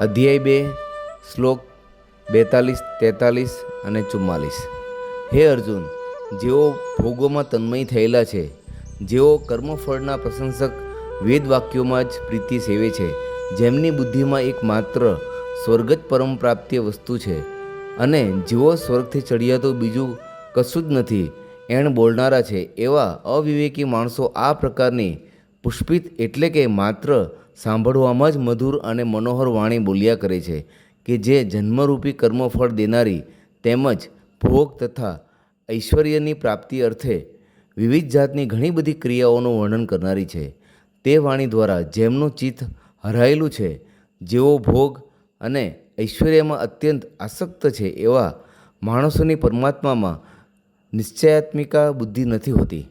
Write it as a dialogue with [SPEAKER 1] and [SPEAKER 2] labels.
[SPEAKER 1] અધ્યાય બે, શ્લોક બેતાલીસ, તેતાલીસ અને ચુમ્માલીસ. હે અર્જુન, જેઓ ભોગોમાં તન્મય થયેલા છે, જેઓ કર્મફળના પ્રશંસક વેદ વાક્યોમાં જ પ્રીતિ સેવે છે, જેમની બુદ્ધિમાં એક માત્ર સ્વર્ગ જ પરમ પ્રાપ્તિય વસ્તુ છે, અને જેઓ સ્વર્ગથી ચડ્યા તો બીજું કશું જ નથી, એણ બોલનારા છે, એવા અવિવેકી માણસો આ પ્રકારની પુષ્પિત એટલે કે માત્ર સાંભળવામાં જ મધુર અને મનોહર વાણી બોલ્યા કરે છે કે જે જન્મરૂપી કર્મફળ દેનારી તેમજ ભોગ તથા ઐશ્વર્યની પ્રાપ્તિ અર્થે વિવિધ જાતની ઘણી બધી ક્રિયાઓનું વર્ણન કરનારી છે. તે વાણી દ્વારા જેમનું ચિત્ત હરાયેલું છે, જેઓ ભોગ અને ઐશ્વર્યમાં અત્યંત આસક્ત છે એવા માણસોની પરમાત્મામાં નિશ્ચયાત્મિકા બુદ્ધિ નથી હોતી.